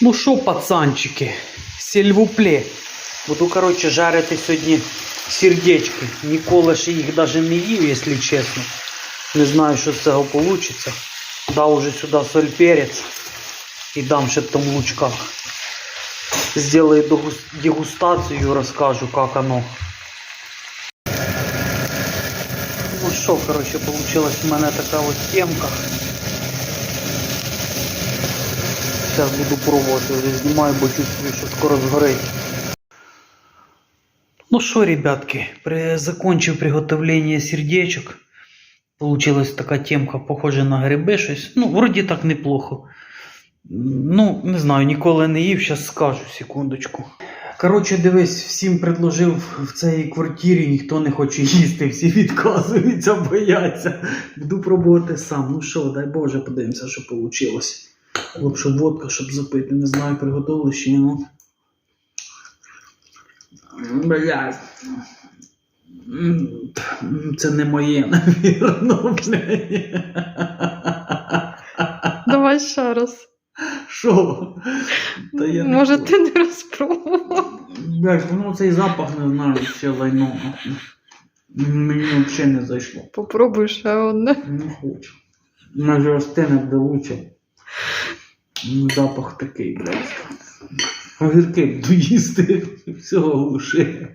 Ну що, пацанчики, сільвупле. Буду, коротше, жарити сьогодні сердечки. Ніколи ще їх навіть не їв, якщо чесно. Не знаю, що з цього вийде. Дав уже сюди соль перець і дам ще там лучка. Сделаю дегус- дегустацію, розкажу, як оно. Ну що, коротше, получилась в мене така от темка. Зараз буду пробувати, вже знімаю, бо чувствую, що скоро згорить. Ну що, ребятки, закончив приготовление сердечок. Получилась така темка, похожа на гриби щось. Ну, вроді так неплохо. Ну, не знаю, ніколи не їв, зараз скажу, секундочку. Коротше, дивись, всім предложив в цій квартирі, ніхто не хоче їсти, всі відказуються, бояться. Буду пробувати сам. Ну що, дай Боже, подивимося, що вийшло. Лучше водка, щоб запити. Не знаю, приготували ще, ну. Блядь. Це не моє, навірно, блядь. Давай ще раз. Що? Та я не Може, ти не розпробував? Блядь, ну цей запах не знаю, все лайно. Мені взагалі не зайшло. Попробуй ще одне. Не хочу. Може остине лучше. Ну, Запах такий, блядь. Огірки доїсти їсти, всього глуши.